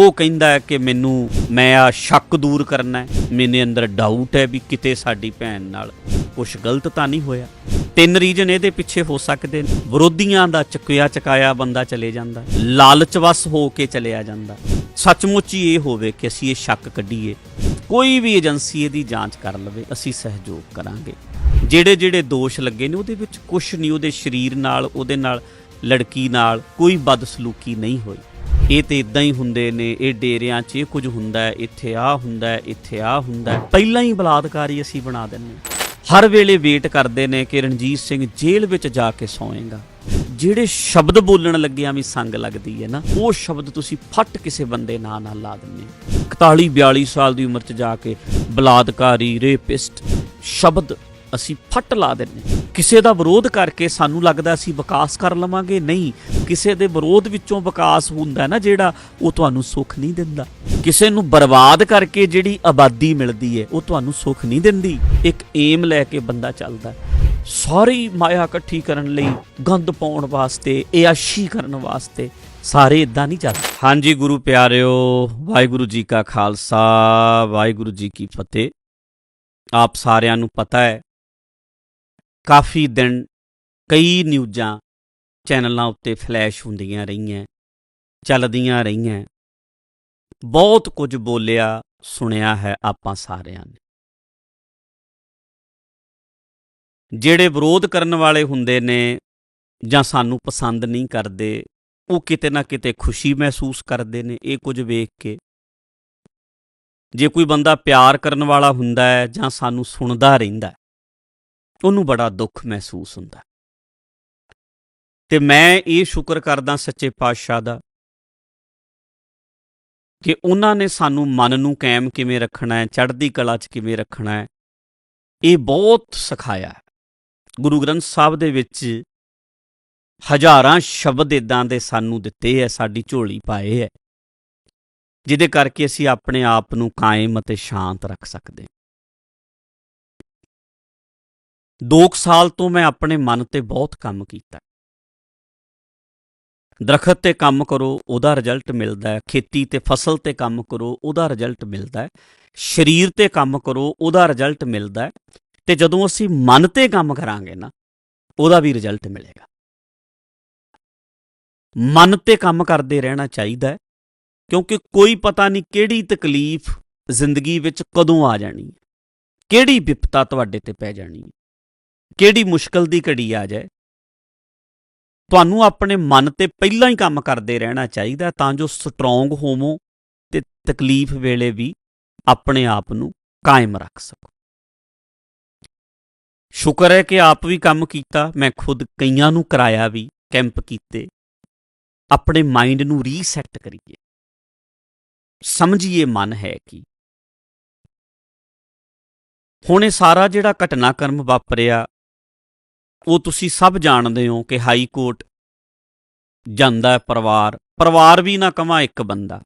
ਉਹ ਕਹਿੰਦਾ ਕਿ ਮੈਨੂੰ, ਮੈਂ ਆ ਸ਼ੱਕ ਦੂਰ ਕਰਨਾ ਹੈ। ਮੇਰੇ ਅੰਦਰ ਡਾਊਟ ਹੈ ਵੀ ਕਿਤੇ ਸਾਡੀ ਭੈਣ ਨਾਲ ਕੁਝ ਗਲਤ ਤਾਂ ਨਹੀਂ ਹੋਇਆ। ਤਿੰਨ ਰੀਜਨ ਇਹਦੇ ਪਿੱਛੇ ਹੋ ਸਕਦੇ ਨੇ। ਵਿਰੋਧੀਆਂ ਦਾ ਚੱਕਿਆ ਚਕਾਇਆ ਬੰਦਾ ਚਲੇ ਜਾਂਦਾ। ਲਾਲਚਵਸ ਹੋ ਕੇ ਚਲਿਆ ਜਾਂਦਾ। ਸੱਚਮੁੱਚ ਹੀ ਇਹ ਹੋਵੇ ਕਿ ਅਸੀਂ ਇਹ ਸ਼ੱਕ ਕੱਢੀਏ। ਕੋਈ ਵੀ ਏਜੰਸੀ ਇਹਦੀ ਜਾਂਚ ਕਰ ਲਵੇ, ਅਸੀਂ ਸਹਿਯੋਗ ਕਰਾਂਗੇ। ਜਿਹੜੇ ਜਿਹੜੇ ਦੋਸ਼ ਲੱਗੇ ਨੇ, ਉਹਦੇ ਵਿੱਚ ਕੁਝ ਨਹੀਂ, ਉਹਦੇ ਸਰੀਰ ਨਾਲ, ਉਹਦੇ ਨਾਲ, ਲੜਕੀ ਨਾਲ ਕੋਈ ਬਦਸਲੂਕੀ ਨਹੀਂ ਹੋਈ। ਇਹ ਤੇ ਇਦਾਂ ਹੀ ਹੁੰਦੇ ਨੇ, ਇਹ ਡੇਰਿਆਂ 'ਚ ਇਹ ਕੁਝ ਹੁੰਦਾ ਹੈ, ਇੱਥੇ ਆ ਹੁੰਦਾ ਹੈ, ਇੱਥੇ ਆ ਹੁੰਦਾ ਹੈ। ਪਹਿਲਾਂ ਹੀ ਬਲਾਤਕਾਰੀ ਅਸੀਂ ਬਣਾ ਦਿੰਦੇ ਹਾਂ। ਹਰ ਵੇਲੇ ਵੇਟ ਕਰਦੇ ਨੇ ਕਿ ਰਣਜੀਤ ਸਿੰਘ ਜੇਲ੍ਹ ਵਿੱਚ ਜਾ ਕੇ ਸੌਏਗਾ। ਜਿਹੜੇ ਸ਼ਬਦ ਬੋਲਣ ਲੱਗਿਆਂ ਵੀ ਸੰਗ ਲੱਗਦੀ ਹੈ ਨਾ, ਉਹ ਸ਼ਬਦ ਤੁਸੀਂ ਫੱਟ ਕਿਸੇ ਬੰਦੇ ਨਾਂ ਨਾਲ ਲਾ ਦਿੰਦੇ ਹੋ। 41 42 ਸਾਲ ਦੀ ਉਮਰ 'ਚ ਜਾ ਕੇ ਬਲਾਤਕਾਰੀ, ਰੇਪਿਸਟ, ਸ਼ਬਦ ਅਸੀਂ ਫੱਟ ਲਾ ਦਿੰਦੇ ਕਿਸੇ ਦਾ ਵਿਰੋਧ ਕਰਕੇ ਸਾਨੂੰ ਲੱਗਦਾ ਅਸੀਂ ਵਿਕਾਸ ਕਰ ਲਵਾਂਗੇ, ਨਹੀਂ। ਕਿਸੇ ਦੇ ਵਿਰੋਧ ਵਿੱਚੋਂ ਵਿਕਾਸ ਹੁੰਦਾ ਨਾ ਜਿਹੜਾ, ਉਹ ਤੁਹਾਨੂੰ ਸੁੱਖ ਨਹੀਂ ਦਿੰਦਾ। ਕਿਸੇ ਨੂੰ ਬਰਬਾਦ ਕਰਕੇ ਜਿਹੜੀ ਆਬਾਦੀ ਮਿਲਦੀ ਹੈ ਉਹ ਤੁਹਾਨੂੰ ਸੁੱਖ ਨਹੀਂ ਦਿੰਦੀ। ਇੱਕ ਏਮ ਲੈ ਕੇ ਬੰਦਾ ਚੱਲਦਾ। ਹੈ। ਸਾਰੀ ਮਾਇਆ ਇਕੱਠੀ ਕਰਨ ਲਈ ਗੰਦ ਪਾਉਣ ਵਾਸਤੇ ਇਆਸ਼ੀ ਕਰਨ ਵਾਸਤੇ ਸਾਰੇ ਇਦਾਂ ਨਹੀਂ ਚੱਲਦੇ। ਹਾਂਜੀ ਗੁਰੂ ਪਿਆਰਿਓ, ਵਾਹਿਗੁਰੂ ਜੀ ਕਾ ਖਾਲਸਾ, ਵਾਹਿਗੁਰੂ ਜੀ ਕੀ ਫਤਿਹ। ਆਪ ਸਾਰਿਆਂ ਨੂੰ ਪਤਾ ਹੈ ਕਾਫੀ ਦਿਨ ਕਈ ਨਿਊਜ਼ਾਂ ਚੈਨਲਾਂ ਉੱਤੇ ਫਲੈਸ਼ ਹੁੰਦੀਆਂ ਰਹੀਆਂ, ਚੱਲਦੀਆਂ ਰਹੀਆਂ। ਬਹੁਤ ਕੁਝ ਬੋਲਿਆ, ਸੁਣਿਆ ਹੈ ਆਪਾਂ ਸਾਰਿਆਂ ਨੇ। ਜਿਹੜੇ ਵਿਰੋਧ ਕਰਨ ਵਾਲੇ ਹੁੰਦੇ ਨੇ ਜਾਂ ਸਾਨੂੰ ਪਸੰਦ ਨਹੀਂ ਕਰਦੇ, ਉਹ ਕਿਤੇ ਨਾ ਕਿਤੇ ਖੁਸ਼ੀ ਮਹਿਸੂਸ ਕਰਦੇ ਨੇ ਇਹ ਕੁਝ ਵੇਖ ਕੇ। ਜੇ ਕੋਈ ਬੰਦਾ ਪਿਆਰ ਕਰਨ ਵਾਲਾ ਹੁੰਦਾ ਹੈ ਜਾਂ ਸਾਨੂੰ ਸੁਣਦਾ ਰਹਿੰਦਾ ਉਹਨੂੰ ਬੜਾ ਦੁੱਖ ਮਹਿਸੂਸ ਹੁੰਦਾ ਹੈ। ਤੇ ਮੈਂ ਇਹ ਸ਼ੁਕਰ ਕਰਦਾ ਸੱਚੇ ਪਾਤਸ਼ਾਹ ਦਾ ਕਿ ਉਹਨਾਂ ਨੇ ਸਾਨੂੰ ਮਨ ਨੂੰ ਕਾਇਮ ਕਿਵੇਂ ਰੱਖਣਾ ਹੈ, ਚੜ੍ਹਦੀ ਕਲਾ 'ਚ ਕਿਵੇਂ ਰੱਖਣਾ ਹੈ, ਇਹ ਬਹੁਤ ਸਿਖਾਇਆ ਗੁਰੂ ਗ੍ਰੰਥ ਸਾਹਿਬ ਦੇ ਵਿੱਚ ਹਜ਼ਾਰਾਂ ਸ਼ਬਦ ਇਦਾਂ ਦੇ ਸਾਨੂੰ ਦਿੱਤੇ ਐ ਸਾਡੀ ਝੋਲੀ ਪਾਏ ਐ ਜਿਹਦੇ ਕਰਕੇ ਅਸੀਂ ਆਪਣੇ ਆਪ ਨੂੰ ਕਾਇਮ ਅਤੇ ਸ਼ਾਂਤ ਰੱਖ ਸਕਦੇ ਦੋ ਕੁ ਸਾਲ ਤੋਂ ਮੈਂ ਆਪਣੇ ਮਨ ਤੇ ਬਹੁਤ ਕੰਮ ਕੀਤਾ। ਦਰਖਤ ਤੇ ਕੰਮ ਕਰੋ, ਉਹਦਾ ਰਿਜ਼ਲਟ ਮਿਲਦਾ ਹੈ। ਖੇਤੀ ਤੇ ਫਸਲ ਤੇ ਕੰਮ ਕਰੋ, ਉਹਦਾ ਰਿਜ਼ਲਟ ਮਿਲਦਾ ਹੈ। ਸਰੀਰ ਤੇ ਕੰਮ ਕਰੋ, ਉਹਦਾ ਰਿਜ਼ਲਟ ਮਿਲਦਾ ਹੈ। ਤੇ ਜਦੋਂ ਅਸੀਂ ਮਨ ਤੇ ਕੰਮ ਕਰਾਂਗੇ ਨਾ, ਉਹਦਾ ਵੀ ਰਿਜ਼ਲਟ ਮਿਲੇਗਾ। ਮਨ ਤੇ ਕੰਮ ਕਰਦੇ ਰਹਿਣਾ ਚਾਹੀਦਾ ਕਿਉਂਕਿ ਕੋਈ ਪਤਾ ਨਹੀਂ ਕਿਹੜੀ ਤਕਲੀਫ ਜ਼ਿੰਦਗੀ ਵਿੱਚ ਕਦੋਂ ਆ ਜਾਣੀ ਹੈ, ਕਿਹੜੀ ਵਿਪਤਾ ਤੁਹਾਡੇ ਤੇ ਪੈ ਜਾਣੀ ਹੈ। ਕਿਹੜੀ ਮੁਸ਼ਕਲ ਦੀ ਘੜੀ ਆ ਜਾਏ। ਤੁਹਾਨੂੰ ਆਪਣੇ ਮਨ ਤੇ ਪਹਿਲਾਂ ਹੀ ਕੰਮ ਕਰਦੇ ਰਹਿਣਾ ਚਾਹੀਦਾ ਤਾਂ ਜੋ ਸਟਰੋਂਗ ਹੋਵੋ ਤੇ ਤਕਲੀਫ ਵੇਲੇ ਵੀ ਆਪਣੇ ਆਪ ਨੂੰ ਕਾਇਮ ਰੱਖ ਸਕੋ। ਸ਼ੁਕਰ ਹੈ ਕਿ ਆਪ ਵੀ ਕੰਮ ਕੀਤਾ, ਮੈਂ ਖੁਦ ਕਈਆਂ ਨੂੰ ਕਰਾਇਆ ਵੀ, ਕੈਂਪ ਕੀਤੇ। ਆਪਣੇ ਮਾਈਂਡ ਨੂੰ ਰੀਸੈਟ ਕਰੀਏ। ਸਮਝੀਏ ਮਨ ਹੈ ਕੀ ਹੁਣ ਇਹ ਸਾਰਾ ਜਿਹੜਾ ਘਟਨਾਕ੍ਰਮ ਵਾਪਰਿਆ ਉਹ ਤੁਸੀਂ ਸਭ ਜਾਣਦੇ ਹੋ ਕਿ ਹਾਈ ਕੋਰਟ ਜਾਂਦਾ ਹੈ ਪਰਿਵਾਰ ਪਰਿਵਾਰ ਵੀ ਨਾ ਕਮਾ ਇੱਕ ਬੰਦਾ।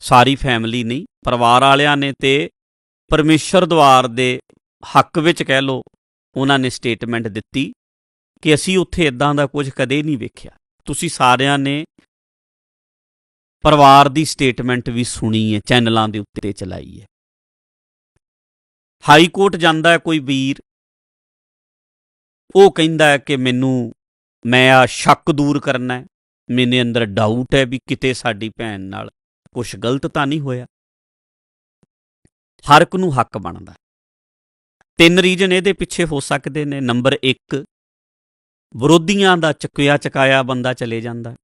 ਸਾਰੀ ਫੈਮਿਲੀ ਨਹੀਂ, ਪਰਿਵਾਰ ਵਾਲਿਆਂ ਨੇ ਤੇ ਪਰਮੇਸ਼ਰ ਦਵਾਰ ਦੇ ਹੱਕ ਵਿੱਚ ਕਹਿ ਲੋ ਉਹਨਾਂ ਨੇ ਸਟੇਟਮੈਂਟ ਦਿੱਤੀ ਕਿ ਅਸੀਂ ਉੱਥੇ ਇਦਾਂ ਦਾ ਕੁਝ ਕਦੇ ਨਹੀਂ ਵੇਖਿਆ। ਤੁਸੀਂ ਸਾਰਿਆਂ ਨੇ ਪਰਿਵਾਰ ਦੀ ਸਟੇਟਮੈਂਟ ਵੀ ਸੁਣੀ ਹੈ, ਚੈਨਲਾਂ ਦੇ ਉੱਤੇ ਚਲਾਈ ਹੈ। ਹਾਈ ਕੋਰਟ ਜਾਂਦਾ ਹੈ ਕੋਈ ਵੀਰ ਉਹ ਕਹਿੰਦਾ ਹੈ ਕਿ ਮੈਨੂੰ, ਮੈਂ ਆ ਸ਼ੱਕ ਦੂਰ ਕਰਨਾ ਹੈ। ਮੇਰੇ ਅੰਦਰ ਡਾਊਟ ਹੈ ਵੀ ਕਿਤੇ ਸਾਡੀ ਭੈਣ ਨਾਲ ਕੁਝ ਗਲਤ ਤਾਂ ਨਹੀਂ ਹੋਇਆ। ਹਰ ਇੱਕ ਨੂੰ ਹੱਕ ਬਣਦਾ ਤਿੰਨ ਰੀਜਨ ਇਹਦੇ ਪਿੱਛੇ ਹੋ ਸਕਦੇ ਨੇ। ਨੰਬਰ 1 ਵਿਰੋਧੀਆਂ ਦਾ ਚੱਕਿਆ ਚਕਾਇਆ ਬੰਦਾ ਚਲੇ ਜਾਂਦਾ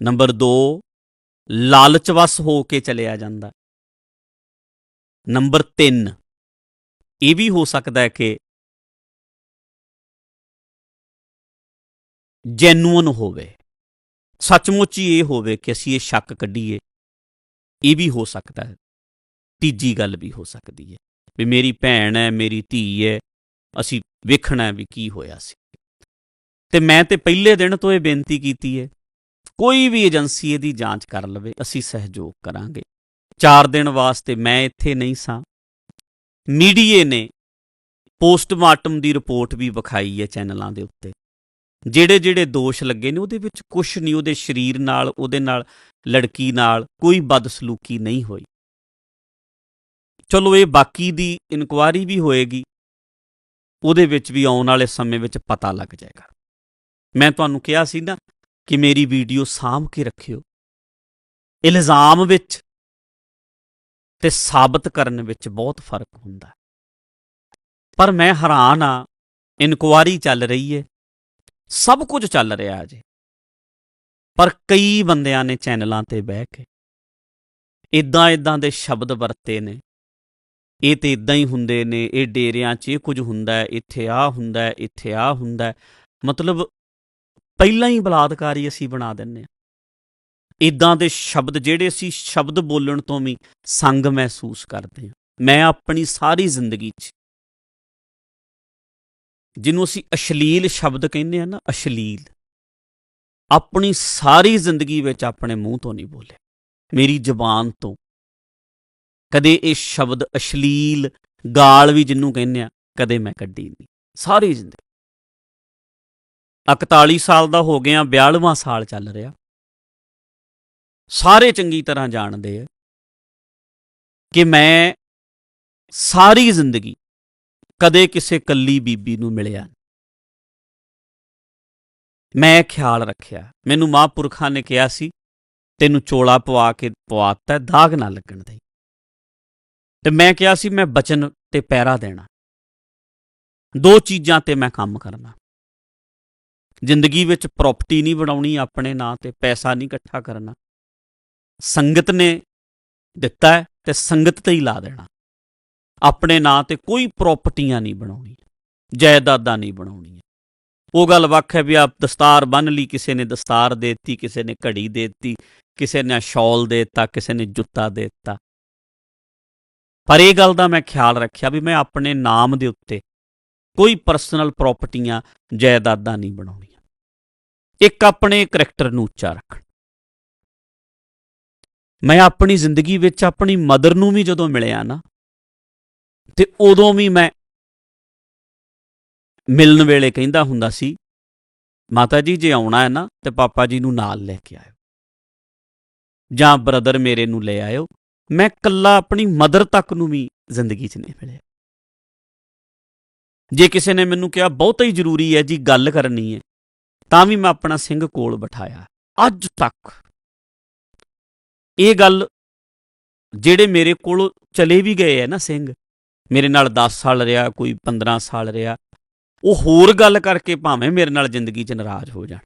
ਨੰਬਰ 2 ਲਾਲਚਵਸ ਹੋ ਕੇ ਚਲਿਆ ਜਾਂਦਾ ਨੰਬਰ 3 ਇਹ ਵੀ ਹੋ ਸਕਦਾ ਹੈ ਕਿ ਜੈਨੂਅਨ ਹੋਵੇ। ਸੱਚਮੁੱਚ ਹੀ ਇਹ ਹੋਵੇ ਕਿ ਅਸੀਂ ਇਹ ਸ਼ੱਕ ਕੱਢੀਏ। ਇਹ ਵੀ ਹੋ ਸਕਦਾ ਹੈ। ਤੀਜੀ ਗੱਲ ਵੀ ਹੋ ਸਕਦੀ ਹੈ ਵੀ ਮੇਰੀ ਭੈਣ ਹੈ, ਮੇਰੀ ਧੀ ਹੈ, ਅਸੀਂ ਵੇਖਣਾ ਵੀ ਕੀ ਹੋਇਆ ਸੀ। ਤੇ ਮੈਂ ਤੇ ਪਹਿਲੇ ਦਿਨ ਤੋਂ ਇਹ ਬੇਨਤੀ ਕੀਤੀ ਹੈ, ਕੋਈ ਵੀ ਏਜੰਸੀ ਇਹਦੀ ਜਾਂਚ ਕਰ ਲਵੇ, ਅਸੀਂ ਸਹਿਯੋਗ ਕਰਾਂਗੇ। 4 ਦਿਨ ਵਾਸਤੇ ਮੈਂ ਇੱਥੇ ਨਹੀਂ ਸਾਂ। ਮੀਡੀਏ ਨੇ ਪੋਸਟਮਾਰਟਮ ਦੀ ਰਿਪੋਰਟ ਵੀ ਵਿਖਾਈ ਹੈ ਚੈਨਲਾਂ ਦੇ ਉੱਤੇ। ਜਿਹੜੇ ਜਿਹੜੇ ਦੋਸ਼ ਲੱਗੇ ਨੇ, ਉਹਦੇ ਵਿੱਚ ਕੁਝ ਨਹੀਂ ਉਹਦੇ ਸਰੀਰ ਨਾਲ, ਉਹਦੇ ਨਾਲ, ਲੜਕੀ ਨਾਲ ਕੋਈ ਬਦਸਲੂਕੀ ਨਹੀਂ ਹੋਈ। ਚਲੋ, ਇਹ ਬਾਕੀ ਦੀ ਇਨਕੁਆਰੀ ਵੀ ਹੋਏਗੀ। ਉਹਦੇ ਵਿੱਚ ਵੀ ਆਉਣ ਵਾਲੇ ਸਮੇਂ ਵਿੱਚ ਪਤਾ ਲੱਗ ਜਾਏਗਾ। ਮੈਂ ਤੁਹਾਨੂੰ ਕਿਹਾ ਸੀ ਨਾ ਕਿ ਮੇਰੀ ਵੀਡੀਓ ਸਾਂਭ ਕੇ ਰੱਖਿਓ। ਇਲਜ਼ਾਮ ਵਿੱਚ ਤੇ ਸਾਬਤ ਕਰਨ ਵਿੱਚ ਬਹੁਤ ਫ਼ਰਕ ਹੁੰਦਾ। ਪਰ ਮੈਂ ਹੈਰਾਨ ਆ ਇਨਕੁਆਰੀ ਚੱਲ ਰਹੀ ਹੈ ਸਭ ਕੁਝ ਚੱਲ ਰਿਹਾ ਅਜੇ ਪਰ ਕਈ ਬੰਦਿਆਂ ਨੇ ਚੈਨਲਾਂ ਤੇ ਬਹਿ ਕੇ ਇਦਾਂ ਇਦਾਂ ਦੇ ਸ਼ਬਦ ਵਰਤੇ ਨੇ। ਇਹ ਤੇ ਇਦਾਂ ਹੀ ਹੁੰਦੇ ਨੇ, ਇਹ ਡੇਰਿਆਂ 'ਚ ਇਹ ਕੁਝ ਹੁੰਦਾ ਇੱਥੇ ਆ ਹੁੰਦਾ ਇੱਥੇ ਆ ਹੁੰਦਾ ਮਤਲਬ ਪਹਿਲਾਂ ਹੀ ਬਲਾਤਕਾਰੀ ਅਸੀਂ ਬਣਾ ਦਿੰਨੇ ਆ ਇਦਾਂ ਦੇ ਸ਼ਬਦ ਜਿਹੜੇ ਅਸੀਂ ਸ਼ਬਦ ਬੋਲਣ ਤੋਂ ਵੀ ਸੰਗ ਮਹਿਸੂਸ ਕਰਦੇ ਹਾਂ। ਮੈਂ ਆਪਣੀ ਸਾਰੀ ਜ਼ਿੰਦਗੀ 'ਚ ਜਿਹਨੂੰ ਅਸੀਂ ਅਸ਼ਲੀਲ ਸ਼ਬਦ ਕਹਿੰਦੇ ਆ ਨਾ, ਅਸ਼ਲੀਲ। ਆਪਣੀ ਸਾਰੀ ਜ਼ਿੰਦਗੀ ਵਿੱਚ ਆਪਣੇ ਮੂੰਹ ਤੋਂ ਨਹੀਂ ਬੋਲੇ ਮੇਰੀ ਜ਼ੁਬਾਨ ਤੋਂ। ਕਦੇ ਇਹ ਸ਼ਬਦ ਅਸ਼ਲੀਲ, ਗਾਲ ਵੀ ਜਿਹਨੂੰ ਕਹਿੰਦੇ ਆ ਕਦੇ ਮੈਂ ਕੱਢੀ ਨਹੀਂ। ਸਾਰੀ ਜ਼ਿੰਦਗੀ। 41 ਸਾਲ ਦਾ ਹੋ ਗਿਆ 42ਵਾਂ ਸਾਲ ਚੱਲ ਰਿਹਾ। ਸਾਰੇ ਚੰਗੀ ਤਰ੍ਹਾਂ ਜਾਣਦੇ ਆ ਕਿ ਮੈਂ ਸਾਰੀ ਜ਼ਿੰਦਗੀ ਕਦੇ ਕਿਸੇ ਕੱਲੀ ਬੀਬੀ ਨੂੰ ਮਿਲਿਆ ਮੈਂ ਖਿਆਲ ਰੱਖਿਆ। ਮੈਨੂੰ ਮਹਾਂਪੁਰਖਾਂ ਨੇ ਕਿਹਾ ਸੀ, ਤੈਨੂੰ ਚੋਲਾ ਪਵਾ ਕੇ ਪਵਾਤਾ ਦਾਗ ਨਾ ਲੱਗਣ ਦੇ ਤੇ ਮੈਂ ਕਿਹਾ ਸੀ, ਮੈਂ ਬਚਨ ਤੇ ਪੈਰਾ ਦੇਣਾ। ਦੋ ਚੀਜ਼ਾਂ ਤੇ ਮੈਂ ਕੰਮ ਕਰਨਾ। ਜ਼ਿੰਦਗੀ ਵਿੱਚ ਪ੍ਰਾਪਰਟੀ ਨਹੀਂ ਬਣਾਉਣੀ ਆਪਣੇ ਨਾਂ ਤੇ, ਪੈਸਾ ਨਹੀਂ ਇਕੱਠਾ ਕਰਨਾ। ਸੰਗਤ ਨੇ ਦਿੱਤਾ ਹੈ ਤੇ ਸੰਗਤ ਤੇ ਹੀ ਲਾ ਦੇਣਾ। ਆਪਣੇ ਨਾਂ ਤੇ ਕੋਈ ਪ੍ਰਾਪਰਟੀਆਂ ਨਹੀਂ ਬਣਾਉਣੀਆਂ, ਜਾਇਦਾਦਾਂ ਨਹੀਂ ਬਣਾਉਣੀਆਂ। ਉਹ ਗੱਲ ਵੱਖ ਹੈ ਵੀ ਆਪ ਦਸਤਾਰ ਬੰਨ ਲਈ, ਕਿਸੇ ਨੇ ਦਸਤਾਰ ਦੇ ਦਿੱਤੀ, ਕਿਸੇ ਨੇ ਘੜੀ ਦੇ ਦਿੱਤੀ, ਕਿਸੇ ਨੇ ਸ਼ਾਲ ਦੇ ਦਿੱਤਾ, ਕਿਸੇ ਨੇ ਜੁੱਤਾ ਦੇ ਦਿੱਤਾ। ਪਰ ਇਹ ਗੱਲ ਦਾ ਮੈਂ ਖਿਆਲ ਰੱਖਿਆ ਵੀ ਮੈਂ ਆਪਣੇ ਨਾਮ ਦੇ ਉੱਤੇ ਕੋਈ ਪਰਸਨਲ ਪ੍ਰਾਪਰਟੀਆਂ ਜਾਇਦਾਦਾਂ ਨਹੀਂ ਬਣਾਉਣੀਆਂ। ਇੱਕ ਆਪਣੇ ਕਰੈਕਟਰ ਨੂੰ ਉੱਚਾ ਰੱਖਣ। ਮੈਂ ਆਪਣੀ ਜ਼ਿੰਦਗੀ ਵਿੱਚ ਆਪਣੀ ਮਦਰ ਨੂੰ ਵੀ ਜਦੋਂ ਮਿਲਿਆ ਨਾ ਤੇ ਉਦੋਂ ਵੀ ਮੈਂ ਮਿਲਣ ਵੇਲੇ ਕਹਿੰਦਾ ਹੁੰਦਾ ਸੀ, ਮਾਤਾ ਜੀ, ਜੇ ਆਉਣਾ ਹੈ ਨਾ, ਤੇ ਪਾਪਾ ਜੀ ਨੂੰ ਨਾਲ ਲੈ ਕੇ ਆਇਓ। ਜਾਂ ਬ੍ਰਦਰ ਮੇਰੇ ਨੂੰ ਲੈ ਆਇਓ। ਮੈਂ ਕੱਲਾ ਆਪਣੀ ਮਦਰ ਤੱਕ ਨੂੰ ਵੀ ਜ਼ਿੰਦਗੀ 'ਚ ਨਹੀਂ ਮਿਲਿਆ। ਜੇ ਕਿਸੇ ਨੇ ਮੈਨੂੰ ਕਿਹਾ, ਬਹੁਤ ਹੀ ਜ਼ਰੂਰੀ ਹੈ ਜੀ, ਗੱਲ ਕਰਨੀ ਹੈ, ਤਾਂ ਵੀ ਮੈਂ ਆਪਣਾ ਸਿੰਘ ਕੋਲ ਬਿਠਾਇਆ। ਅੱਜ ਤੱਕ ਇਹ ਗੱਲ ਜਿਹੜੇ ਮੇਰੇ ਕੋਲ ਚਲੇ ਵੀ ਗਏ ਹੈ ਨਾ ਸਿੰਘ ਮੇਰੇ ਨਾਲ 10 ਸਾਲ ਰਿਹਾ, ਕੋਈ 15 ਸਾਲ ਰਿਹਾ। ਉਹ ਹੋਰ ਗੱਲ ਕਰਕੇ ਭਾਵੇਂ ਮੇਰੇ ਨਾਲ ਜ਼ਿੰਦਗੀ 'ਚ ਨਾਰਾਜ਼ ਹੋ ਜਾਣ।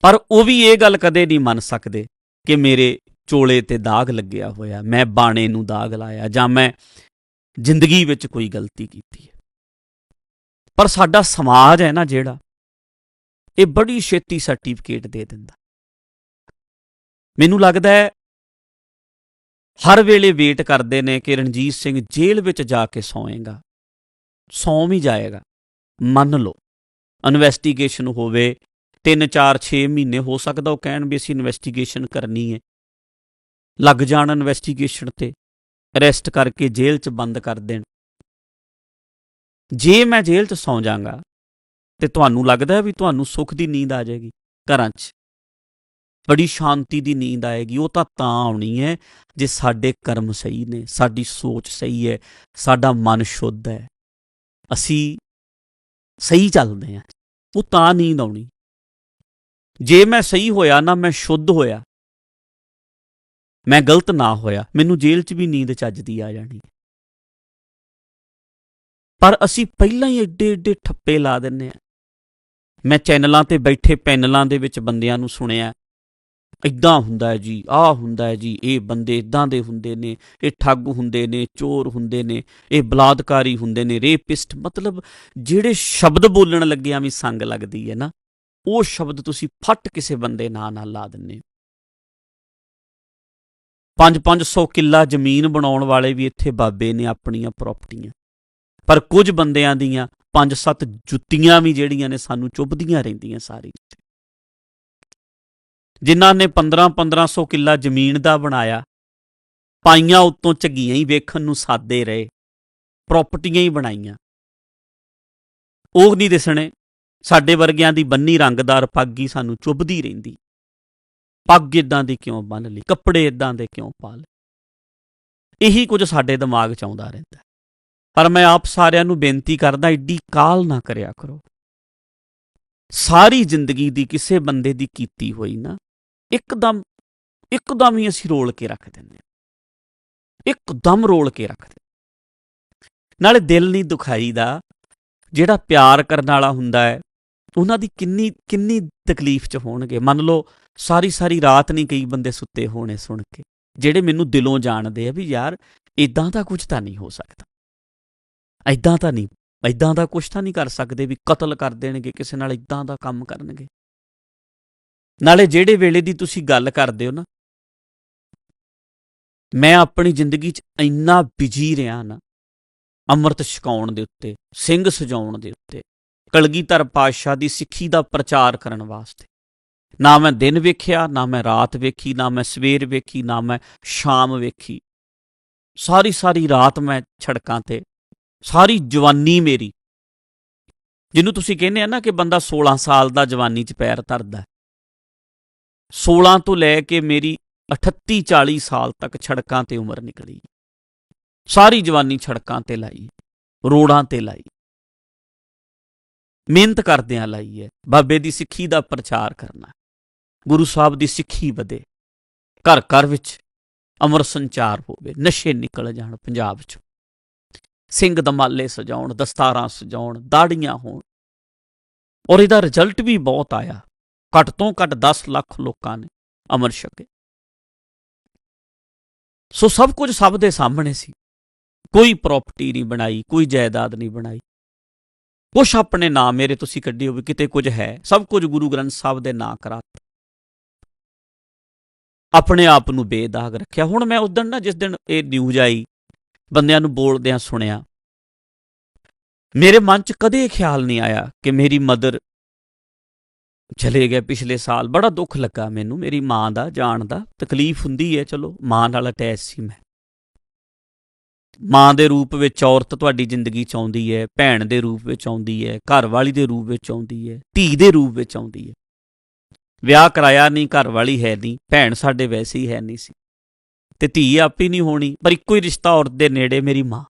ਪਰ ਉਹ ਵੀ ਇਹ ਗੱਲ ਕਦੇ ਨਹੀਂ ਮੰਨ ਸਕਦੇ ਕਿ ਮੇਰੇ ਚੋਲੇ ਤੇ ਦਾਗ ਲੱਗਿਆ ਹੋਇਆ, ਮੈਂ ਬਾਣੇ ਨੂੰ ਦਾਗ ਲਾਇਆ ਜਾਂ ਮੈਂ ਜ਼ਿੰਦਗੀ ਵਿੱਚ ਕੋਈ ਗਲਤੀ ਕੀਤੀ ਹੈ। ਪਰ ਸਾਡਾ ਸਮਾਜ ਹੈ ਨਾ ਜਿਹੜਾ ਇਹ ਬੜੀ ਛੇਤੀ ਸਰਟੀਫਿਕੇਟ ਦੇ ਦਿੰਦਾ। ਮੈਨੂੰ ਲੱਗਦਾ ਹੈ ਹਰ ਵੇਲੇ ਵੇਟ ਕਰਦੇ ਨੇ ਕਿ ਰਣਜੀਤ ਸਿੰਘ ਜੇਲ੍ਹ ਵਿੱਚ ਜਾ ਕੇ ਸੌਏਗਾ। ਸੌਂ ਵੀ ਜਾਏਗਾ। ਮੰਨ ਲਓ ਇਨਵੈਸਟੀਗੇਸ਼ਨ ਹੋਵੇ 3 4 6 ਮਹੀਨੇ ਹੋ ਸਕਦਾ ਉਹ ਕਹਿਣ ਵੀ ਅਸੀਂ ਇਨਵੈਸਟੀਗੇਸ਼ਨ ਕਰਨੀ ਹੈ। ਲੱਗ ਜਾਣ ਇਨਵੈਸਟੀਗੇਸ਼ਨ ਤੇ ਅਰੈਸਟ ਕਰਕੇ ਜੇਲ੍ਹ 'ਚ ਬੰਦ ਕਰ ਦੇਣ। ਜੇ ਮੈਂ ਜੇਲ੍ਹ 'ਚ ਸੌਂ ਜਾਗਾ ਤੇ ਤੁਹਾਨੂੰ ਲੱਗਦਾ ਵੀ ਤੁਹਾਨੂੰ ਸੁੱਖ ਦੀ ਨੀਂਦ ਆ ਜਾਏਗੀ ਘਰਾਂ 'ਚ। ਬੜੀ ਸ਼ਾਂਤੀ ਦੀ ਨੀਂਦ ਆਏਗੀ, ਉਹ ਤਾਂ ਤਾਂ ਆਉਣੀ ਹੈ ਜੇ ਸਾਡੇ ਕਰਮ ਸਹੀ ਨੇ, ਸਾਡੀ ਸੋਚ ਸਹੀ ਹੈ, ਸਾਡਾ ਮਨ ਸ਼ੁੱਧ ਹੈ। ਅਸੀਂ ਸਹੀ ਚੱਲਦੇ ਹਾਂ, ਉਹ ਤਾਂ ਨੀਂਦ ਆਉਣੀ। ਜੇ ਮੈਂ ਸਹੀ ਹੋਇਆ ਨਾ, ਮੈਂ ਸ਼ੁੱਧ ਹੋਇਆ, ਮੈਂ ਗਲਤ ਨਾ ਹੋਇਆ, ਮੈਨੂੰ ਜੇਲ੍ਹ 'ਚ ਵੀ ਨੀਂਦ ਚੱਜਦੀ ਆ ਜਾਣੀ। ਪਰ ਅਸੀਂ ਪਹਿਲਾਂ ਹੀ ਏਡੇ ਏਡੇ ਠੱਪੇ ਲਾ ਦਿੰਨੇ ਆ ਮੈਂ ਚੈਨਲਾਂ ਤੇ ਬੈਠੇ ਪੈਨਲਾਂ ਦੇ ਵਿੱਚ ਬੰਦਿਆਂ ਨੂੰ ਸੁਣਿਆ ਇਦਾਂ ਹੁੰਦਾ ਹੈ ਜੀ, ਆਹ ਹੁੰਦਾ ਹੈ ਜੀ, ਇਹ ਬੰਦੇ ਇਦਾਂ ਦੇ ਹੁੰਦੇ ਨੇ, ਇਹ ਠੱਗ ਹੁੰਦੇ ਨੇ, ਚੋਰ ਹੁੰਦੇ ਨੇ, ਇਹ ਬਲਾਤਕਾਰੀ ਹੁੰਦੇ ਨੇ, ਰੇਪਿਸਟ ਮਤਲਬ ਜਿਹੜੇ ਸ਼ਬਦ ਬੋਲਣ ਲੱਗਿਆਂ ਵੀ ਸੰਗ ਲੱਗਦੀ ਹੈ ਨਾ, ਉਹ ਸ਼ਬਦ ਤੁਸੀਂ ਫੱਟ ਕਿਸੇ ਬੰਦੇ ਨਾਂ ਨਾਲ ਲਾ ਦਿੰਨੇ 5-500 ਕਿੱਲਾ ਜ਼ਮੀਨ ਬਣਾਉਣ ਵਾਲੇ ਵੀ ਇੱਥੇ ਬਾਬੇ ਨੇ ਆਪਣੀਆਂ ਪ੍ਰਾਪਰਟੀਆਂ ਪਰ ਕੁਝ ਬੰਦਿਆਂ ਦੀਆਂ 5-7 ਜੁੱਤੀਆਂ ਵੀ ਜਿਹੜੀਆਂ ਨੇ ਸਾਨੂੰ ਚੁੱਭਦੀਆਂ ਰਹਿੰਦੀਆਂ ਸਾਰੀ। ਜਿਨ੍ਹਾਂ ਨੇ 15-1500 ਕਿੱਲਾ ਜ਼ਮੀਨ ਦਾ ਬਣਾਇਆ, ਪਾਈਆਂ ਉੱਤੋਂ ਝੱਗੀਆਂ ਹੀ ਵੇਖਣ ਨੂੰ ਸਾਦੇ ਰਹੇ, ਪ੍ਰਾਪਰਟੀਆਂ ਹੀ ਬਣਾਈਆਂ। ਉਹ ਨਹੀਂ ਦਿਸਣੇ, ਸਾਡੇ ਵਰਗਿਆਂ ਦੀ ਬੰਨੀ ਰੰਗਦਾਰ ਪੱਗ ਹੀ ਸਾਨੂੰ ਚੁੱਭਦੀ ਰਹਿੰਦੀ। ਪੱਗ ਇਦਾਂ ਦੀ ਕਿਉਂ ਬੰਨ ਲਈ, ਕੱਪੜੇ ਇਦਾਂ ਦੇ ਕਿਉਂ ਪਾ ਲਏ? ਇਹੀ ਕੁਝ ਸਾਡੇ ਦਿਮਾਗ 'ਚ ਆਉਂਦਾ ਰਹਿੰਦਾ ਪਰ ਮੈਂ ਆਪ ਸਾਰਿਆਂ ਨੂੰ ਬੇਨਤੀ ਕਰਦਾ, ਏਡੀ ਕਾਲ ਨਾ ਕਰਿਆ ਕਰੋ। ਸਾਰੀ ਜ਼ਿੰਦਗੀ ਦੀ ਕਿਸੇ ਬੰਦੇ ਦੀ ਕੀਤੀ ਹੋਈ ਨਾ ਇੱਕਦਮ ਇੱਕਦਮ ਹੀ ਅਸੀਂ ਰੋਲ ਕੇ ਰੱਖ ਦਿੰਦੇ ਹਾਂ। ਇੱਕਦਮ ਰੋਲ ਕੇ ਰੱਖ ਦਿੰਦੇ ਨਾਲੇ ਦਿਲ ਨਹੀਂ ਦੁਖਾਈਦਾ, ਜਿਹੜਾ ਪਿਆਰ ਕਰਨ ਵਾਲਾ ਹੁੰਦਾ ਹੈ, ਉਹਨਾਂ ਦੀ ਕਿੰਨੀ ਕਿੰਨੀ ਤਕਲੀਫ ਚ ਹੋਣਗੇ। ਮੰਨ ਲਓ, ਸਾਰੀ ਸਾਰੀ ਰਾਤ ਨਹੀਂ ਕਈ ਬੰਦੇ ਸੁੱਤੇ ਹੋਣੇ ਸੁਣ ਕੇ, ਜਿਹੜੇ ਮੈਨੂੰ ਦਿਲੋਂ ਜਾਣਦੇ ਆ ਵੀ ਯਾਰ ਇਦਾਂ ਦਾ ਕੁਝ ਤਾਂ ਨਹੀਂ ਹੋ ਸਕਦਾ। ਇਦਾਂ ਤਾਂ ਨਹੀਂ ਇਦਾਂ ਦਾ ਕੁਝ ਤਾਂ ਨਹੀਂ ਕਰ ਸਕਦੇ ਵੀ ਕਤਲ ਕਰ ਦੇਣਗੇ, ਕਿਸੇ ਨਾਲ ਇਦਾਂ ਦਾ ਕੰਮ ਕਰਨਗੇ। ਨਾਲੇ ਜਿਹੜੇ ਵੇਲੇ ਦੀ ਤੁਸੀਂ ਗੱਲ ਕਰਦੇ ਹੋ ਨਾ, ਮੈਂ ਆਪਣੀ ਜ਼ਿੰਦਗੀ 'ਚ ਇੰਨਾ ਬਿਜ਼ੀ ਰਿਹਾ ਨਾ, ਅੰਮ੍ਰਿਤ ਛਕਾਉਣ ਦੇ ਉੱਤੇ, ਸਿੰਘ ਸਜਾਉਣ ਦੇ ਉੱਤੇ, ਕਲਗੀਧਰ ਪਾਤਸ਼ਾਹ ਦੀ ਸਿੱਖੀ ਦਾ ਪ੍ਰਚਾਰ ਕਰਨ ਵਾਸਤੇ। ਨਾ ਮੈਂ ਦਿਨ ਵੇਖਿਆ, ਨਾ ਮੈਂ ਰਾਤ ਵੇਖੀ, ਨਾ ਮੈਂ ਸਵੇਰ ਵੇਖੀ, ਨਾ ਮੈਂ ਸ਼ਾਮ ਵੇਖੀ। ਸਾਰੀ ਸਾਰੀ ਰਾਤ ਮੈਂ ਛੜਕਾਂ ਤੇ, ਸਾਰੀ ਜਵਾਨੀ ਮੇਰੀ। ਜਿਹਨੂੰ ਤੁਸੀਂ ਕਹਿੰਦੇ ਆ ਨਾ ਕਿ ਬੰਦਾ 16 ਸਾਲ ਦਾ ਜਵਾਨੀ 'ਚ ਪੈਰ ਧਰਦਾ। 16 ਤੋਂ ਲੈ ਕੇ ਮੇਰੀ 38 40 ਸਾਲ ਤੱਕ ਛੜਕਾਂ ਤੇ ਉਮਰ ਨਿਕਲੀ। ਸਾਰੀ ਜਵਾਨੀ ਛੜਕਾਂ ਤੇ ਲਾਈ, ਰੋੜਾਂ ਤੇ ਲਾਈ। ਮਿਹਨਤ ਕਰਦਿਆਂ ਲਾਈ ਹੈ, ਬਾਬੇ ਦੀ ਸਿੱਖੀ ਦਾ ਪ੍ਰਚਾਰ ਕਰਨਾ। ਗੁਰੂ ਸਾਹਿਬ ਦੀ ਸਿੱਖੀ ਵਧੇ ਘਰ ਘਰ ਵਿੱਚ ਅਮਰ ਸੰਚਾਰ ਹੋਵੇ, ਨਸ਼ੇ ਨਿਕਲ ਜਾਣ ਪੰਜਾਬ 'ਚ। ਸਿੰਘ ਦਮਾਲੇ ਸਜਾਉਣ, ਦਸਤਾਰਾਂ ਸਜਾਉਣ ਦਾੜੀਆਂ ਹੋਣ। ਔਰ ਇਹਦਾ ਰਿਜ਼ਲਟ ਵੀ ਬਹੁਤ ਆਇਆ। ਘੱਟ ਤੋਂ ਘੱਟ 10 ਲੱਖ ਲੋਕਾਂ ਨੇ ਅਮਰ ਛਕੇ। ਸੋ ਸਭ ਕੁਝ ਸਭ ਦੇ ਸਾਹਮਣੇ ਸੀ। ਕੋਈ ਪ੍ਰਾਪਰਟੀ ਨਹੀਂ ਬਣਾਈ, ਕੋਈ ਜਾਇਦਾਦ ਨਹੀਂ ਬਣਾਈ। ਕੁਛ ਆਪਣੇ ਨਾਮ ਮੇਰੇ ਤੁਸੀਂ ਕੱਢੀ ਹੋਵੇ, ਕਿਤੇ ਕੁਝ ਹੈ। ਸਭ ਕੁਝ ਗੁਰੂ ਗ੍ਰੰਥ ਸਾਹਿਬ ਦੇ ਨਾਂ ਕਰਾਤਾ ਆਪਣੇ ਆਪ ਨੂੰ ਬੇਦਾਗ ਰੱਖਿਆ। ਹੁਣ ਮੈਂ ਉਸ ਦਿਨ ਨਾ ਜਿਸ ਦਿਨ ਇਹ ਨਿਊਜ਼ ਆਈ, ਬੰਦਿਆਂ ਨੂੰ ਬੋਲਦਿਆਂ ਸੁਣਿਆ, ਮੇਰੇ ਮਨ 'ਚ ਕਦੇ ਖਿਆਲ ਨਹੀਂ ਆਇਆ ਕਿ ਮੇਰੀ ਮਦਰ ਚਲੇ ਗਏ ਪਿਛਲੇ ਸਾਲ। ਬੜਾ ਦੁੱਖ ਲੱਗਾ ਮੈਨੂੰ, ਮੇਰੀ ਮਾਂ ਦਾ, ਜਾਣ ਦਾ। ਤਕਲੀਫ ਹੁੰਦੀ ਹੈ, ਚਲੋ, ਮਾਂ ਨਾਲ ਅਟੈਚ ਸੀ ਮੈਂ। ਮਾਂ ਦੇ ਰੂਪ ਵਿੱਚ ਔਰਤ ਤੁਹਾਡੀ ਜ਼ਿੰਦਗੀ 'ਚ ਆਉਂਦੀ ਹੈ, ਭੈਣ ਦੇ ਰੂਪ ਵਿੱਚ ਆਉਂਦੀ ਹੈ ਘਰ ਵਾਲੀ ਦੇ ਰੂਪ ਵਿੱਚ ਆਉਂਦੀ ਹੈ, ਧੀ ਦੇ ਰੂਪ ਵਿੱਚ ਆਉਂਦੀ ਹੈ। ਵਿਆਹ ਕਰਾਇਆ ਨਹੀਂ ਘਰ ਵਾਲੀ ਹੈ ਨਹੀਂ, ਭੈਣ ਸਾਡੇ ਵੈਸੇ ਹੀ ਹੈ ਨਹੀਂ ਸੀ। ਤੇ ਧੀ ਆਪੀ ਨਹੀਂ ਹੋਣੀ, ਪਰ ਇੱਕੋ ਹੀ ਰਿਸ਼ਤਾ ਔਰਤ ਦੇ ਨੇੜੇ ਮੇਰੀ ਮਾਂ।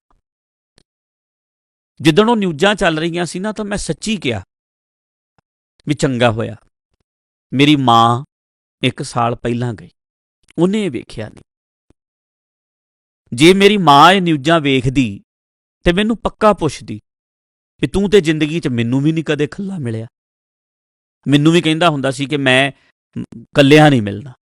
ਜਿੱਦਣ ਉਹ ਨਿਊਜ਼ਾਂ ਚੱਲ ਰਹੀਆਂ ਸੀ ਨਾ, ਤਾਂ ਮੈਂ ਸੱਚੀ ਕਿਹਾ ਵੀ ਚੰਗਾ ਹੋਇਆ। ਮੇਰੀ ਮਾਂ ਇੱਕ ਸਾਲ ਪਹਿਲਾਂ ਗਈ। ਉਹਨੇ ਇਹ ਵੇਖਿਆ ਨਹੀਂ। ਜੇ ਮੇਰੀ ਮਾਂ ਇਹ ਨਿਊਜ਼ਾਂ ਵੇਖਦੀ ਤੇ ਮੈਨੂੰ ਪੱਕਾ ਪੁੱਛਦੀ ਵੀ ਤੂੰ ਤੇ ਜ਼ਿੰਦਗੀ 'ਚ ਮੈਨੂੰ ਵੀ ਨਹੀਂ ਕਦੇ ਖੱਲਾ ਮਿਲਿਆ। ਮੈਨੂੰ ਵੀ ਕਹਿੰਦਾ ਹੁੰਦਾ ਸੀ ਕਿ ਮੈਂ ਮ, ਕੱਲਿਆਂ ਨਹੀਂ ਮਿਲਣਾ।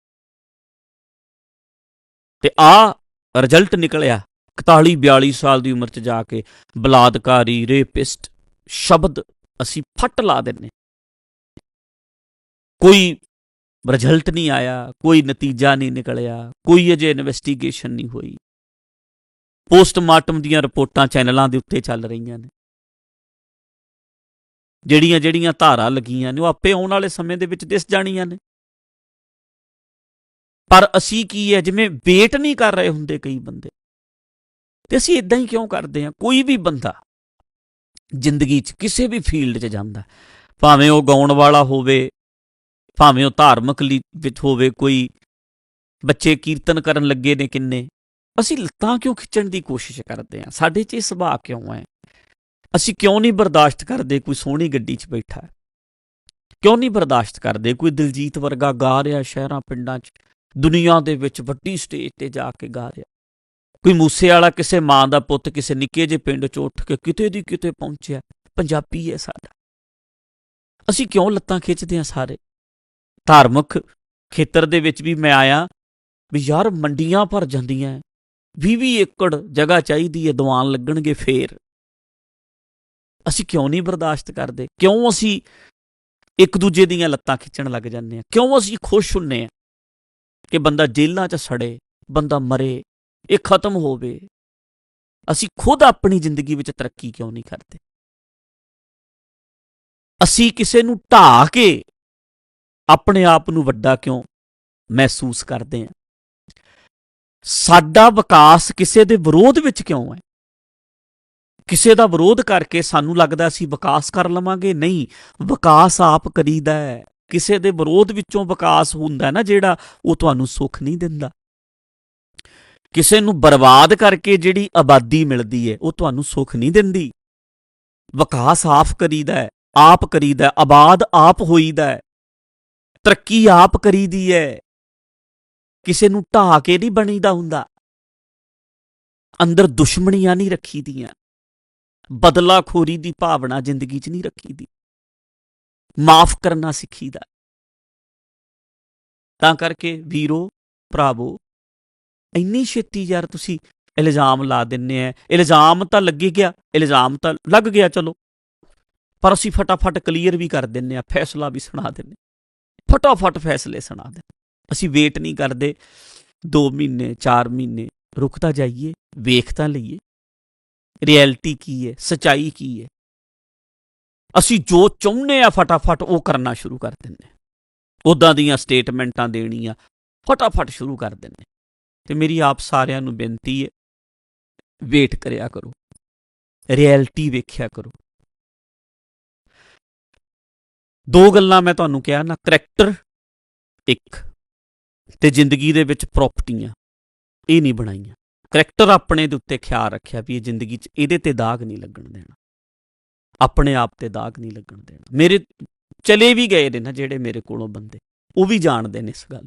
ਤੇ ਆ ਰਿਜ਼ਲਟ ਨਿਕਲਿਆ 41 42 ਸਾਲ ਦੀ ਉਮਰ 'ਚ ਜਾ ਕੇ ਬਲਾਤਕਾਰੀ ਰੇਪਿਸਟ ਸ਼ਬਦ ਅਸੀਂ ਫੱਟ ਲਾ ਦਿੰਨੇ ਕੋਈ ਰਿਜ਼ਲਟ ਨਹੀਂ ਆਇਆ, ਕੋਈ ਨਤੀਜਾ ਨਹੀਂ ਨਿਕਲਿਆ, ਕੋਈ ਅਜੇ ਇਨਵੈਸਟੀਗੇਸ਼ਨ ਨਹੀਂ ਹੋਈ। ਪੋਸਟਮਾਰਟਮ ਦੀਆਂ ਰਿਪੋਰਟਾਂ ਚੈਨਲਾਂ ਦੇ ਉੱਤੇ ਚੱਲ ਰਹੀਆਂ ਨੇ। ਜਿਹੜੀਆਂ ਜਿਹੜੀਆਂ ਧਾਰਾਂ ਲੱਗੀਆਂ ਨੇ, ਉਹ ਆਪੇ ਆਉਣ ਵਾਲੇ ਸਮੇਂ ਦੇ ਵਿੱਚ ਦਿਸ ਜਾਣੀਆਂ ਨੇ। ਪਰ ਅਸੀਂ ਕੀ ਹੈ, ਜਿਵੇਂ ਵੇਟ ਨਹੀਂ ਕਰ ਰਹੇ ਹੁੰਦੇ ਕਈ ਬੰਦੇ, ਤੇ ਅਸੀਂ ਇਦਾਂ ਹੀ ਕਿਉਂ ਕਰਦੇ ਹਾਂ? ਕੋਈ ਵੀ ਬੰਦਾ ਜ਼ਿੰਦਗੀ 'ਚ ਕਿਸੇ ਵੀ ਫੀਲਡ 'ਚ ਜਾਂਦਾ, ਭਾਵੇਂ ਉਹ ਗਾਉਣ ਵਾਲਾ ਹੋਵੇ ਭਾਵੇਂ ਉਹ ਧਾਰਮਿਕ ਲੀ- ਵਿੱਚ ਹੋਵੇ, ਕੋਈ ਬੱਚੇ ਕੀਰਤਨ ਕਰਨ ਲੱਗੇ ਨੇ ਕਿੰਨੇ। ਅਸੀਂ ਲੱਤਾਂ ਕਿਉਂ ਖਿੱਚਣ ਦੀ ਕੋਸ਼ਿਸ਼ ਕਰਦੇ ਹਾਂ? ਸਾਡੇ 'ਚ ਇਹ ਸੁਭਾਅ ਕਿਉਂ ਹੈ? ਅਸੀਂ ਕਿਉਂ ਨਹੀਂ ਬਰਦਾਸ਼ਤ ਕਰਦੇ ਕੋਈ ਸੋਹਣੀ ਗੱਡੀ 'ਚ ਬੈਠਾ? ਕਿਉਂ ਨਹੀਂ ਬਰਦਾਸ਼ਤ ਕਰਦੇ ਕੋਈ ਦਿਲਜੀਤ ਵਰਗਾ ਗਾ ਰਿਹਾ ਸ਼ਹਿਰਾਂ, ਪਿੰਡਾਂ 'ਚ, ਦੁਨੀਆ ਦੇ ਵਿੱਚ ਵੱਡੀ ਸਟੇਜ ਤੇ ਜਾ ਕੇ ਗਾ ਰਿਹਾ? ਕੋਈ ਮੂਸੇ ਵਾਲਾ ਕਿਸੇ ਮਾਂ ਦਾ ਪੁੱਤ ਕਿਸੇ ਨਿੱਕੇ ਜਿਹੇ ਪਿੰਡ 'ਚ ਉੱਠ ਕੇ ਕਿਤੇ ਦੀ ਕਿਤੇ ਪਹੁੰਚਿਆ? ਪੰਜਾਬੀ ਹੈ ਸਾਡਾ। ਅਸੀਂ ਕਿਉਂ ਲੱਤਾਂ ਖਿੱਚਦੇ ਹਾਂ ਸਾਰੇ? ਧਾਰਮਿਕ ਖੇਤਰ ਦੇ ਵਿੱਚ ਵੀ ਮੈਂ ਆਇਆ ਵੀ ਯਾਰ ਮੰਡੀਆਂ ਭਰ ਜਾਂਦੀਆਂ 20-20 ਏਕੜ ਜਗ੍ਹਾ ਚਾਹੀਦੀ ਹੈ, ਦੀਵਾਨ ਲੱਗਣਗੇ ਫੇਰ। ਅਸੀਂ ਕਿਉਂ ਨਹੀਂ ਬਰਦਾਸ਼ਤ ਕਰਦੇ? ਕਿਉਂ ਅਸੀਂ ਇੱਕ ਦੂਜੇ ਦੀਆਂ ਲੱਤਾਂ ਖਿੱਚਣ ਲੱਗ ਜਾਂਦੇ ਹਾਂ? ਕਿਉਂ ਅਸੀਂ ਖੁਸ਼ ਹੁੰਨੇ ਆ ਕਿ ਬੰਦਾ ਜੇਲ੍ਹਾਂ 'ਚ ਸੜੇ, ਬੰਦਾ ਮਰੇ, ਇਹ ਖਤਮ ਹੋਵੇ? ਅਸੀਂ ਖੁਦ ਆਪਣੀ ਜ਼ਿੰਦਗੀ ਵਿੱਚ ਤਰੱਕੀ ਕਿਉਂ ਨਹੀਂ ਕਰਦੇ? ਅਸੀਂ ਕਿਸੇ ਨੂੰ ਢਾ ਕੇ ਆਪਣੇ ਆਪ ਨੂੰ ਵੱਡਾ ਕਿਉਂ ਮਹਿਸੂਸ ਕਰਦੇ ਹਾਂ ਸਾਡਾ ਵਿਕਾਸ ਕਿਸੇ ਦੇ ਵਿਰੋਧ ਵਿੱਚ ਕਿਉਂ ਹੈ? ਕਿਸੇ ਦਾ ਵਿਰੋਧ ਕਰਕੇ ਸਾਨੂੰ ਲੱਗਦਾ ਅਸੀਂ ਵਿਕਾਸ ਕਰ ਲਵਾਂਗੇ? ਨਹੀਂ, ਵਿਕਾਸ ਆਪ ਕਰੀਦਾ ਹੈ। ਕਿਸੇ ਦੇ ਵਿਰੋਧ ਵਿੱਚੋਂ ਵਿਕਾਸ ਹੁੰਦਾ ਨਾ ਜਿਹੜਾ ਉਹ ਤੁਹਾਨੂੰ ਸੁੱਖ ਨਹੀਂ ਦਿੰਦਾ। ਕਿਸੇ ਨੂੰ ਬਰਬਾਦ ਕਰਕੇ ਜਿਹੜੀ ਆਬਾਦੀ ਮਿਲਦੀ ਹੈ, ਉਹ ਤੁਹਾਨੂੰ ਸੁੱਖ ਨਹੀਂ ਦਿੰਦੀ। ਵਿਕਾਸ ਆਪ ਕਰੀਦਾ ਹੈ, ਆਪ ਕਰੀਦਾ ਆਬਾਦ ਆਪ ਹੋਈਦਾ ਹੈ। ਤਰੱਕੀ ਆਪ ਕਰੀਦੀ ਹੈ ਕਿਸੇ ਨੂੰ ਢਾ ਕੇ ਨਹੀਂ ਬਣੀਦਾ ਹੁੰਦਾ। ਅੰਦਰ ਦੁਸ਼ਮਣੀਆਂ ਨਹੀਂ ਰੱਖੀਦੀਆਂ। ਬਦਲਾਖੋਰੀ ਦੀ ਭਾਵਨਾ ਜ਼ਿੰਦਗੀ 'ਚ ਨਹੀਂ ਰੱਖੀਦੀ। ਮਾਫ ਕਰਨਾ ਸਿੱਖੀਦਾ। ਤਾਂ ਕਰਕੇ ਵੀਰੋ, ਭਰਾਵੋ, ਇੰਨੀ ਛੇਤੀ ਯਾਰ ਤੁਸੀਂ ਇਲਜ਼ਾਮ ਲਾ ਦਿੰਨੇ ਆ ਇਲਜ਼ਾਮ ਤਾਂ ਲੱਗੇ ਗਿਆ, ਇਲਜ਼ਾਮ ਤਾਂ ਲੱਗ ਗਿਆ, ਚਲੋ। ਪਰ ਅਸੀਂ ਫਟਾਫਟ ਕਲੀਅਰ ਵੀ ਕਰ ਦਿੰਨੇ ਆ, ਫੈਸਲਾ ਵੀ ਸੁਣਾ ਦਿੰਨੇ ਫਟਾਫਟ ਫੈਸਲੇ ਸੁਣਾ ਦਿੰਨੇ ਅਸੀਂ ਵੇਟ ਨਹੀਂ ਕਰਦੇ। 2 ਮਹੀਨੇ 4 ਮਹੀਨੇ, ਰੁਕ ਤਾਂ ਜਾਈਏ, ਵੇਖ ਤਾਂ ਲਈਏ। ਰਿਐਲਿਟੀ ਕੀ ਹੈ? ਸਚਾਈ ਕੀ ਹੈ? ਅਸੀਂ ਜੋ ਚਾਹੁੰਦੇ ਆ ਫਟਾਫਟ ਉਹ ਕਰਨਾ ਸ਼ੁਰੂ ਕਰ ਦਿੰਨੇ ਉਦਾਂ ਦੀਆਂ ਸਟੇਟਮੈਂਟਾਂ ਦੇਣੀਆਂ, ਫਟਾਫਟ ਸ਼ੁਰੂ ਕਰ ਦਿੰਨੇ ਤੇ ਮੇਰੀ ਆਪ ਸਾਰਿਆਂ ਨੂੰ ਬੇਨਤੀ ਹੈ ਵੇਟ ਕਰਿਆ ਕਰੋ। ਰਿਐਲਿਟੀ ਵੇਖਿਆ ਕਰੋ। ਦੋ ਗੱਲਾਂ ਮੈਂ ਤੁਹਾਨੂੰ ਕਿਹਾ ਨਾ ਕਰੈਕਟਰ ਇੱਕ ਤੇ ਜ਼ਿੰਦਗੀ ਦੇ ਵਿੱਚ ਪ੍ਰਾਪਰਟੀਆਂ ਇਹ ਨਹੀਂ ਬਣਾਈਆਂ। ਕਰੈਕਟਰ ਆਪਣੇ ਦੇ ਉੱਤੇ ਖਿਆਲ ਰੱਖਿਆ ਵੀ ਇਹ ਜ਼ਿੰਦਗੀ 'ਚ ਇਹਦੇ ਤੇ ਦਾਗ ਨਹੀਂ ਲੱਗਣ ਦੇਣਾ। ਆਪਣੇ ਆਪ ਤੇ ਦਾਗ ਨਹੀਂ ਲੱਗਣ ਦੇਣਾ। ਮੇਰੇ ਚਲੇ ਵੀ ਗਏ ਨੇ ਨਾ ਜਿਹੜੇ ਮੇਰੇ ਕੋਲੋਂ ਬੰਦੇ, ਉਹ ਵੀ ਜਾਣਦੇ ਨੇ ਇਸ ਗੱਲ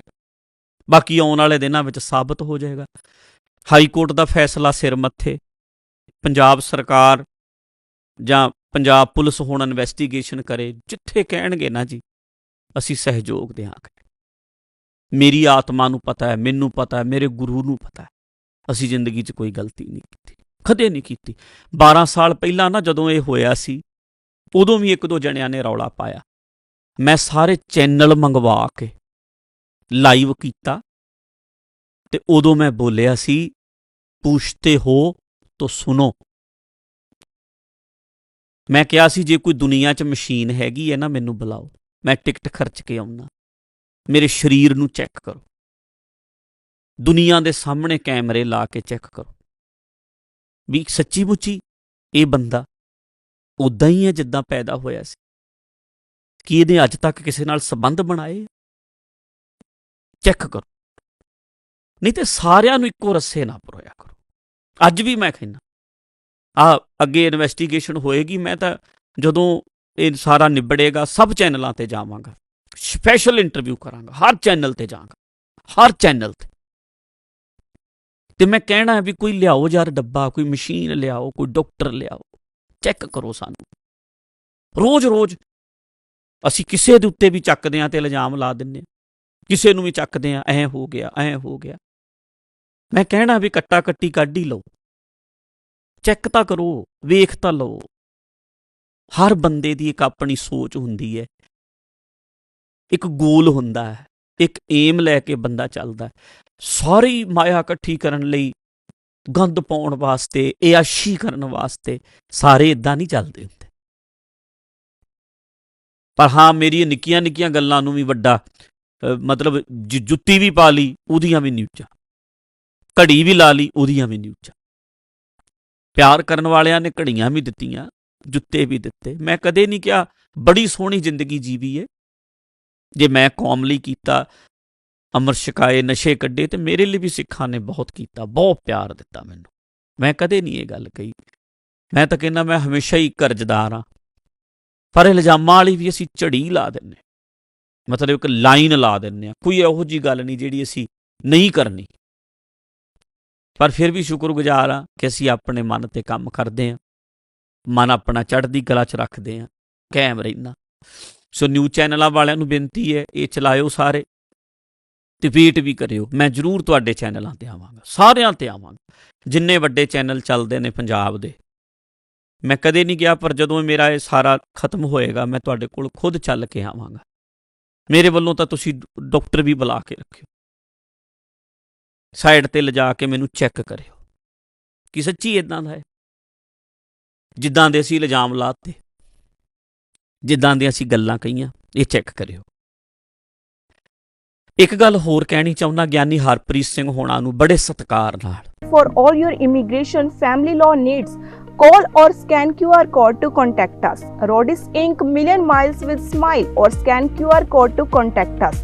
ਬਾਕੀ ਆਉਣ ਵਾਲੇ ਦਿਨਾਂ ਵਿੱਚ ਸਾਬਤ ਹੋ ਜਾਏਗਾ। ਹਾਈ ਕੋਰਟ ਦਾ ਫੈਸਲਾ ਸਿਰ ਮੱਥੇ, ਪੰਜਾਬ ਸਰਕਾਰ ਜਾਂ ਪੰਜਾਬ ਪੁਲਿਸ ਹੁਣ ਇਨਵੈਸਟੀਗੇਸ਼ਨ ਕਰੇ, ਜਿੱਥੇ ਕਹਿਣਗੇ ਨਾ ਜੀ, ਅਸੀਂ ਸਹਿਯੋਗ ਦਿਆਂਗੇ। ਮੇਰੀ ਆਤਮਾ ਨੂੰ ਪਤਾ ਹੈ, ਮੈਨੂੰ ਪਤਾ ਹੈ, ਮੇਰੇ ਗੁਰੂ ਨੂੰ ਪਤਾ ਹੈ। ਅਸੀਂ ਜ਼ਿੰਦਗੀ 'ਚ ਕੋਈ ਗਲਤੀ ਨਹੀਂ ਕੀਤੀ, ਕਦੇ ਨਹੀਂ ਕੀਤੀ। 12 ਸਾਲ ਪਹਿਲਾਂ ਨਾ ਜਦੋਂ ਇਹ ਹੋਇਆ ਸੀ, ਉਦੋਂ ਵੀ ਇੱਕ ਦੋ ਜਣਿਆਂ ਨੇ ਰੌਲਾ ਪਾਇਆ। ਮੈਂ ਸਾਰੇ ਚੈਨਲ ਮੰਗਵਾ ਕੇ ਲਾਈਵ ਕੀਤਾ ਤੇ ਉਦੋਂ ਮੈਂ ਬੋਲਿਆ ਸੀ ਪੁੱਛਤੇ ਹੋ, ਤਾਂ ਸੁਨੋ ਮੈਂ ਕਿਹਾ ਸੀ, ਜੇ ਕੋਈ ਦੁਨੀਆ 'ਚ ਮਸ਼ੀਨ ਹੈਗੀ ਹੈ ਨਾ, ਮੈਨੂੰ ਬੁਲਾਓ। ਮੈਂ ਟਿਕਟ ਖਰਚ ਕੇ ਆਉਣਾ ਮੇਰੇ ਸਰੀਰ ਨੂੰ ਚੈੱਕ ਕਰੋ। ਦੁਨੀਆ ਦੇ ਸਾਹਮਣੇ ਕੈਮਰੇ ਲਾ ਕੇ ਚੈੱਕ ਕਰੋ। ਵੀ ਸੱਚੀ ਮੁੱਚੀ ਇਹ ਬੰਦਾ ਉਦਾਂ ਹੀ ਹੈ ਜਿੱਦਾਂ ਪੈਦਾ ਹੋਇਆ ਸੀ? ਕੀ ਇਹਨੇ ਅੱਜ ਤੱਕ ਕਿਸੇ ਨਾਲ ਸੰਬੰਧ ਬਣਾਏ ਚੈੱਕ ਕਰੋ। ਨਹੀਂ ਤੇ ਸਾਰਿਆਂ ਨੂੰ ਇੱਕੋ ਰੱਸੇ ਨਾ ਪਰੋਇਆ ਕਰੋ। ਅੱਜ ਵੀ ਮੈਂ ਕਹਿੰਦਾ। ਆ ਅੱਗੇ ਇਨਵੈਸਟੀਗੇਸ਼ਨ ਹੋਏਗੀ, ਮੈਂ ਤਾਂ ਜਦੋਂ ਇਹ ਸਾਰਾ ਨਿਬੜੇਗਾ, ਸਭ ਚੈਨਲਾਂ ਤੇ ਜਾਵਾਂਗਾ। ਸਪੈਸ਼ਲ ਇੰਟਰਵਿਊ ਕਰਾਂਗਾ, ਹਰ ਚੈਨਲ ਤੇ ਜਾਵਾਂਗਾ, ਹਰ ਚੈਨਲ ਤੇ। ਤੇ ਮੈਂ ਕਹਿਣਾ ਵੀ ਕੋਈ ਲਿਆਓ ਯਾਰ ਡੱਬਾ, ਕੋਈ ਮਸ਼ੀਨ ਲਿਆਓ, ਕੋਈ ਡਾਕਟਰ ਲਿਆਓ ਚੈੱਕ ਕਰੋ ਸਾਨੂੰ। ਰੋਜ਼-ਰੋਜ਼ ਅਸੀਂ ਕਿਸੇ ਦੇ ਉੱਤੇ ਵੀ ਚੱਕਦੇ ਆਂ ਤੇ ਇਲਜ਼ਾਮ ਲਾ ਦਿੰਨੇ ਆਂ। ਕਿਸੇ ਨੂੰ ਵੀ ਚੱਕਦੇ ਆਂ ਐ ਹੋ ਗਿਆ, ਐ ਹੋ ਗਿਆ। ਮੈਂ ਕਹਿਣਾ ਵੀ ਕੱਟਾ ਕੱਟੀ ਕੱਢ ਹੀ ਲਓ। ਚੈੱਕ ਤਾਂ ਕਰੋ, ਵੇਖ ਤਾਂ ਲਓ। ਹਰ ਬੰਦੇ ਦੀ ਇੱਕ ਆਪਣੀ ਸੋਚ ਹੁੰਦੀ ਹੈ। ਇੱਕ ਗੋਲ ਹੁੰਦਾ ਹੈ, ਇੱਕ ਏਮ ਲੈ ਕੇ ਬੰਦਾ ਚੱਲਦਾ ਹੈ। ਸਾਰੀ ਮਾਇਆ ਇਕੱਠੀ ਕਰਨ ਲਈ ਗੰਦ ਪਾਉਣ ਵਾਸਤੇ ਇਆਸ਼ੀ ਕਰਨ ਵਾਸਤੇ ਸਾਰੇ ਇਦਾਂ ਨਹੀਂ ਚੱਲਦੇ ਹੁੰਦੇ। ਪਰ ਹਾਂ ਮੇਰੀ ਨਿੱਕੀਆਂ ਨਿੱਕੀਆਂ ਗੱਲਾਂ ਨੂੰ ਵੀ ਵੱਡਾ ਮਤਲਬ ਜੁੱਤੀ ਵੀ ਪਾ ਲਈ, ਉਹਦੀਆਂ ਵੀ ਨਿਊਜ਼ਾਂ ਘੜੀ ਵੀ ਲਾ ਲਈ, ਉਹਦੀਆਂ ਵੀ ਨਿਊਜ਼ਾਂ ਪਿਆਰ ਕਰਨ ਵਾਲਿਆਂ ਨੇ ਘੜੀਆਂ ਵੀ ਦਿੱਤੀਆਂ, ਜੁੱਤੇ ਵੀ ਦਿੱਤੇ। ਮੈਂ ਕਦੇ ਨਹੀਂ ਕਿਹਾ, ਬੜੀ ਸੋਹਣੀ ਜ਼ਿੰਦਗੀ ਜੀਵੀ ਏ। ਜੇ ਮੈਂ ਕੌਮ ਲਈ ਕੀਤਾ, ਅਮਰ ਛਕਾਏ, ਨਸ਼ੇ ਕੱਢੇ, ਤੇ ਮੇਰੇ ਲਈ ਵੀ ਸਿੱਖਾਂ ਨੇ ਬਹੁਤ ਕੀਤਾ, ਬਹੁਤ ਪਿਆਰ ਦਿੱਤਾ ਮੈਨੂੰ। ਮੈਂ ਕਦੇ ਨਹੀਂ ਇਹ ਗੱਲ ਕਹੀ। ਮੈਂ ਤਾਂ ਕਹਿੰਦਾ, ਮੈਂ ਹਮੇਸ਼ਾ ਹੀ ਕਰਜ਼ਦਾਰ ਹਾਂ। ਪਰ ਇਲਜ਼ਾਮਾਂ ਵਾਲੀ ਵੀ ਅਸੀਂ ਝੜੀ ਲਾ ਦਿੰਨੇ ਮਤਲਬ ਇੱਕ ਲਾਈਨ ਲਾ ਦਿੰਨੇ ਆ ਕੋਈ ਇਹੋ ਜੀ ਗੱਲ ਨਹੀਂ ਜਿਹੜੀ ਅਸੀਂ ਨਹੀਂ ਕਰਨੀ। ਪਰ ਫਿਰ ਵੀ ਸ਼ੁਕਰਗੁਜ਼ਾਰ ਆ ਕਿ ਅਸੀਂ ਆਪਣੇ ਮਨ ਤੇ ਕੰਮ ਕਰਦੇ ਆ ਮਨ ਆਪਣਾ ਚੜ੍ਹਦੀ ਕਲਾ 'ਚ ਰੱਖਦੇ ਆ ਕਾਇਮ ਰਹਿਣਾ ਸੋ ਨਿਊ ਚੈਨਲਾਂ ਵਾਲਿਆਂ ਨੂੰ ਬੇਨਤੀ ਹੈ, ਇਹ ਚਲਾਇਓ ਸਾਰੇ ਤੇ ਵੀ ਕਰਿਓ। ਮੈਂ ਜ਼ਰੂਰ ਤੁਹਾਡੇ ਚੈਨਲਾਂ ਤੇ ਆਵਾਂਗਾ। ਸਾਰਿਆਂ ਤੇ ਆਵਾਂਗਾ। ਜਿੰਨੇ ਵੱਡੇ ਚੈਨਲ ਚੱਲਦੇ ਨੇ ਪੰਜਾਬ ਦੇ। ਮੈਂ ਕਦੇ ਨਹੀਂ ਗਿਆ, ਪਰ ਜਦੋਂ ਮੇਰਾ ਇਹ ਸਾਰਾ ਖਤਮ ਹੋਏਗਾ, ਮੈਂ ਤੁਹਾਡੇ ਕੋਲ ਖੁਦ ਚੱਲ ਕੇ ਆਵਾਂਗਾ। ਮੇਰੇ ਵੱਲੋਂ ਤਾਂ ਤੁਸੀਂ ਡਾਕਟਰ ਵੀ ਬੁਲਾ ਕੇ ਰੱਖਿਓ। ਸਾਈਡ ਤੇ ਲਿਜਾ ਕੇ ਮੈਨੂੰ ਚੈੱਕ ਕਰਿਓ ਕਿ ਸੱਚੀ ਇਦਾਂ ਦਾ ਹੈ ਜਿੱਦਾਂ ਦੇ ਅਸੀਂ ਇਲਜ਼ਾਮ ਲਾਤੇ ਜਿੱਦਾਂ ਦੇ ਅਸੀਂ ਗੱਲਾਂ ਕਹੀਆਂ ਇਹ ਚੈੱਕ ਕਰਿਓ ਇੱਕ ਗੱਲ ਹੋਰ ਕਹਿਣੀ ਚਾਹੁੰਦਾ ਗਿਆਨੀ ਹਰਪ੍ਰੀਤ ਸਿੰਘ ਹੋਣਾ ਨੂੰ ਬੜੇ ਸਤਿਕਾਰ ਨਾਲ for all your immigration family law needs Call or scan QR code to contact us. Rodis Inc. Million Miles with Smile or scan QR code to contact us.